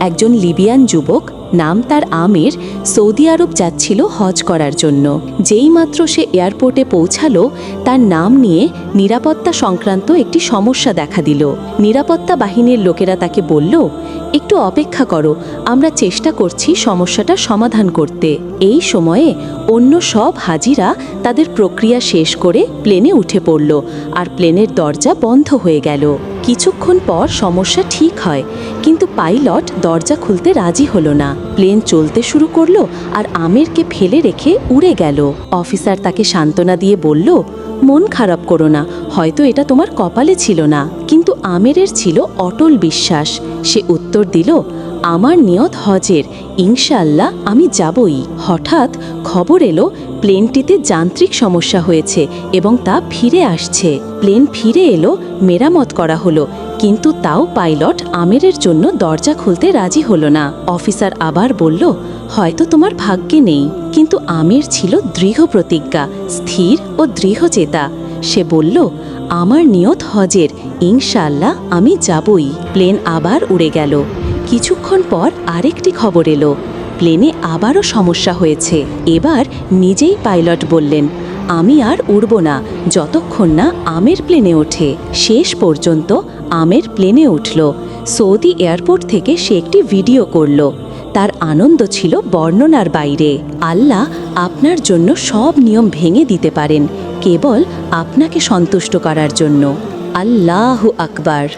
একজন লিবিয়ান যুবক নাম তার আমের, সৌদি আরব যাচ্ছিল হজ করার জন্য। যেইমাত্র সে এয়ারপোর্টে পৌঁছালো, তার নাম নিয়ে নিরাপত্তা সংক্রান্ত একটি সমস্যা দেখা দিল। নিরাপত্তা বাহিনীর লোকেরা তাকে বলল, একটু অপেক্ষা করো, আমরা চেষ্টা করছি সমস্যাটা সমাধান করতে। এই সময়ে অন্য সব হাজিরা তাদের প্রক্রিয়া শেষ করে প্লেনে উঠে পড়ল, আর প্লেনের দরজা বন্ধ হয়ে গেল। কিছুক্ষণ পর সমস্যা ঠিক হয়, কিন্তু পাইলট দরজা খুলতে রাজি হলো না। প্লেন চলতে শুরু করল আর আমেরকে ফেলে রেখে উড়ে গেল। অফিসার তাকে সান্ত্বনা দিয়ে বলল, মন খারাপ করো না, হয়তো এটা তোমার কপালে ছিল না। কিন্তু আমেরের ছিল অটল বিশ্বাস। সে উত্তর দিল আমার নিয়ত হজের। ইনশাল্লাহ আমি যাবই। হঠাৎ খবর এলো, প্লেনটিতে যান্ত্রিক সমস্যা হয়েছে এবং তা ফিরে আসছে। প্লেন ফিরে এলো, মেরামত করা হলো, কিন্তু তাও পাইলট আমেরের জন্য দরজা খুলতে রাজি হলো না। অফিসার আবার বলল, হয়তো তোমার ভাগ্যে নেই। কিন্তু আমের ছিল দৃঢ় প্রতিজ্ঞা, স্থির ও দৃঢ়চেতা। সে বলল, আমার নিয়ত হজের। ইনশাআল্লাহ আমি যাবই। প্লেন আবার উড়ে গেল। কিছুক্ষণ পর আরেকটি খবর এলো। প্লেনে আবারও সমস্যা হয়েছে। এবার নিজেই পাইলট বললেন, আমি আর উড়ব না, যতক্ষণ না আমের প্লেনে ওঠে। শেষ পর্যন্ত আমের প্লেনে উঠল। সৌদি এয়ারপোর্ট থেকে সে একটি ভিডিও করল। তার আনন্দ ছিল বর্ণনার বাইরে। আল্লাহ আপনার জন্য সব নিয়ম ভেঙে দিতে পারেন, কেবল আপনাকে সন্তুষ্ট করার জন্য। আল্লাহ আকবার।